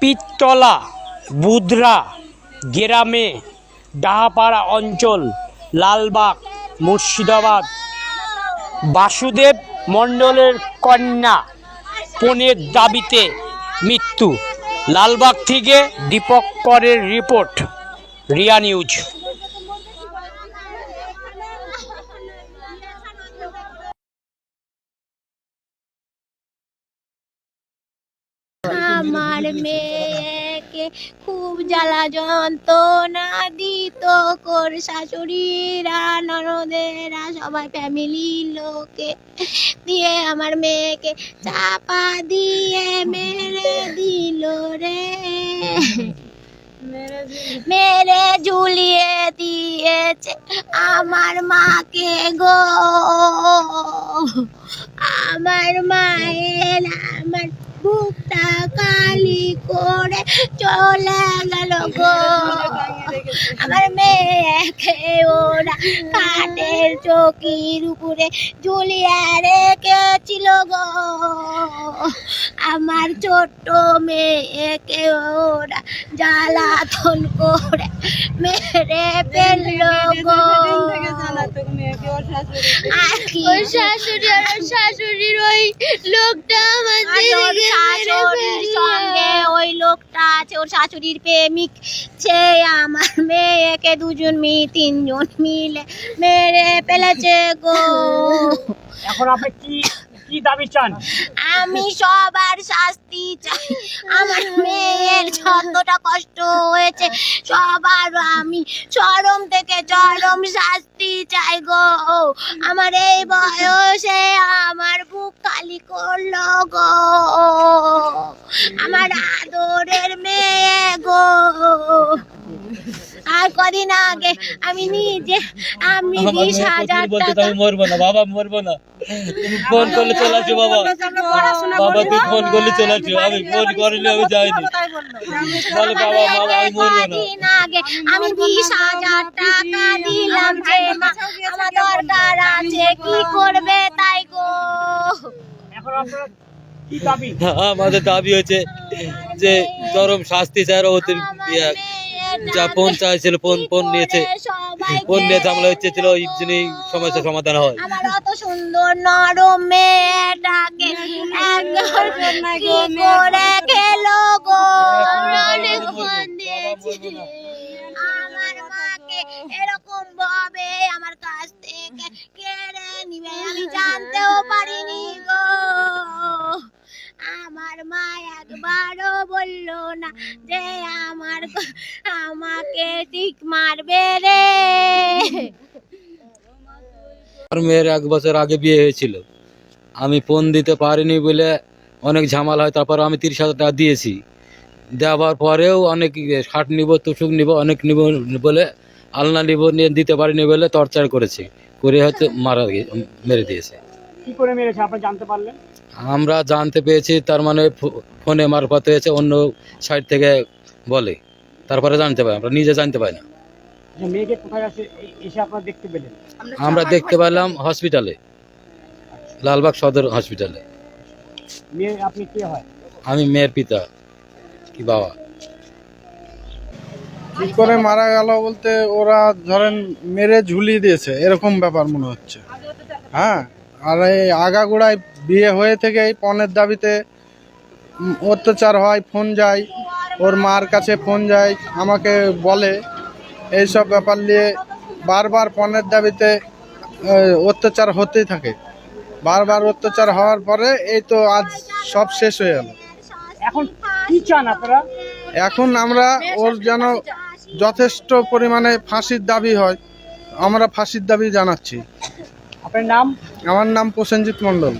পিত্তলা বুধরা গেরামে, ডাহাপাড়া অঞ্চল, লালবাগ, মুর্শিদাবাদ। বাসুদেব মণ্ডলের কন্যা পণের দাবিতে মৃত্যু। লালবাগ থেকে দীপক করের রিপোর্ট, রিয়া নিউজ। আমার মেয়েকে খুব জ্বালা যন্ত্রণা দিত। কর শাশুড়িরা ননদেরা সবাই ফ্যামিলির লোকে দিয়ে আমার মেয়েকে চাপা দিয়ে মেরে দিল রে। মেরে ঝুলিয়ে দিয়েছে আমার মাকে গো। আমার মায়ের আমার বুকটা কালি করে চলে গেল গো। আমার মেয়েকে ওরা কাঠের চকির উপরে ঝুলিয়ে রেখেছিল গো। আমার ছোট্ট মেয়েকে ওরা জ্বালাতন করে মেরে ফেলল গো। ওর শাশুড়ি আর ওর শাশুড়ির ওই লোকটা শাশুড়ির সঙ্গে ওই লোকটা আছে ওর শাশুড়ির প্রেমিক। সে আমার মেয়েকে দুজন মি তিনজন মিলে মেরে ফেলেছে গো। এখন আপনি কি কি দাবি চান? আমি সবার শাস্তি চাই। আমার মেয়ের যতটা কষ্ট হয়েছে সবার আমি চরম থেকে চরম শাস্তি চাই গো। আমার এই বয়সে আমার বুক খালি করল গো। আমার আদরের মেয়ে গো। আর কদিন আগে আমি নিজে আমি বিশ হাজার টাকা আমি মরবো না বাবা মরবো না। তুমি ফোন করলে চলে আসো বাবা। বাবা তুই ফোন করলে চলে আসো আমি ফোন করিনি আমি যাইনি। বলে বাবা বাবা আমি মরবো না। আগে আমি বিশ হাজার টাকা দিলাম যে মা আমার দরকার আছে কি করবে তাই গো? এখন আপনার কি দাবি? আমাদের দাবি হচ্ছে যে চরম শাস্তি চাই ওদের যা ফোন চাইছিল ফোন ফোন নিয়েছে। ফোন নিয়ে ঝামেলা হচ্ছে ছিল ওই জন্যই সমস্যার সমাধান হয়। আমার অত সুন্দর নরম মেয়েটাকে করে খেলো গো? আমার মাকে এরকম ভাবে আমার কাছ থেকে কেড়ে নিবে। আমি জানতেও পারিনি গো। আমার মা একবারও বলল না যে আমাকে ঠিক মারবে রে। আমার মেয়ের এক বছর আগে বিয়ে হয়েছিল। আমি ফোন দিতে পারিনি বলে অনেক ঝামেলা হয় তারপর আমি তিরিশ হাজার টাকা দিয়েছি। দেওয়ার পরেও অনেক ষাট নিব তুসুক নিব অনেক নিব বলে আলনা নিব নিয়ে দিতে পারিনি বলে টর্চার করেছে। করে হয়তো মারা মেরে দিয়েছে। কি করে মেরেছে আপনি জানতে পারলেন? আমরা জানতে পেরেছি তার মানে ফোনে মারফত হয়েছে অন্য সাইড থেকে বলে। তারপরে জানতে পারি আমরা নিজে জানতে পারি না। মেয়েকে কোথায় আছে এসে আপনারা দেখতে পেলেন? আমরা দেখতে পেলাম হসপিটালে লালবাগ সদর হসপিটালে মেয়ে আপনি কে হয়? আমি মেয়ের পিতা কি বাবা। কি করে মারা গেল বলতে ওরা ধরেন মেরে ঝুলিয়ে দিয়েছে এরকম ব্যাপার মনে হচ্ছে। হ্যাঁ আর এই আগাগোড়ায় বিয়ে হয়ে থেকে এই পণের দাবিতে অত্যাচার হয় ফোন যায়। ওর মার কাছে ফোন যায় আমাকে বলে এইসব ব্যাপার নিয়ে বারবার পণের দাবিতে অত্যাচার হতেই থাকে। বারবার অত্যাচার হওয়ার পরে এই তো আজ সব শেষ হয়ে গেল। এখন কি চান আপনারা? এখন আমরা ওর যেন যথেষ্ট পরিমাণে ফাঁসির দাবি হয় আমরা ফাঁসির দাবি জানাচ্ছি। আপনার নাম? আমার নাম প্রসেনজিৎ মণ্ডল।